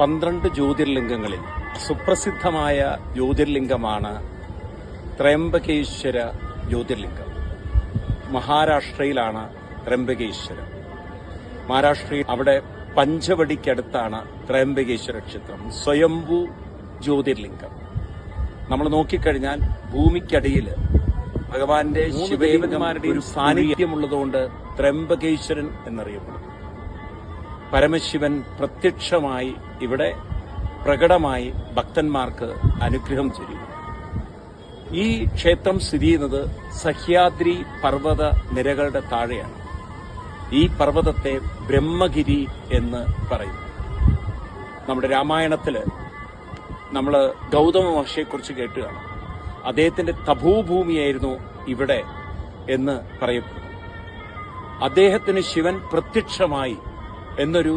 പന്ത്രണ്ട് ജ്യോതിർലിംഗങ്ങളിൽ സുപ്രസിദ്ധമായ ജ്യോതിർലിംഗമാണ് ത്രയംബകേശ്വര ജ്യോതിർലിംഗം. മഹാരാഷ്ട്രയിലാണ് ത്രയംബകേശ്വരം. മഹാരാഷ്ട്രയിൽ അവിടെ പഞ്ചവടിക്കടുത്താണ് ത്രയംബകേശ്വര ക്ഷേത്രം സ്വയംഭൂ ജ്യോതിർലിംഗം. നമ്മൾ നോക്കിക്കഴിഞ്ഞാൽ ഭൂമിക്കടിയിൽ ഭഗവാന്റെ ശിവദേവന്മാരുടെ ഒരു സാന്നിധ്യമുള്ളതുകൊണ്ട് ത്രയംബകേശ്വരൻ എന്നറിയപ്പെടുന്നു. പരമശിവൻ പ്രത്യക്ഷമായി ഇവിടെ പ്രകടമായി ഭക്തന്മാർക്ക് അനുഗ്രഹം ചൊരിയുന്നു ഈ ക്ഷേത്രം സ്ഥിതി ചെയ്യുന്നത് സഹ്യാദ്രി പർവത നിരകളുടെ താഴെയാണ്. ഈ പർവതത്തെ ബ്രഹ്മഗിരി എന്ന് പറയും. നമ്മുടെ രാമായണത്തിൽ നമ്മൾ ഗൗതമ മഹർഷിയെക്കുറിച്ച് കേട്ടുകയാണ് അദ്ദേഹത്തിന്റെ തപോഭൂമിയായിരുന്നു ഇവിടെ എന്ന് പറയപ്പെടുന്നു അദ്ദേഹത്തിന് ശിവൻ പ്രത്യക്ഷമായി എന്നൊരു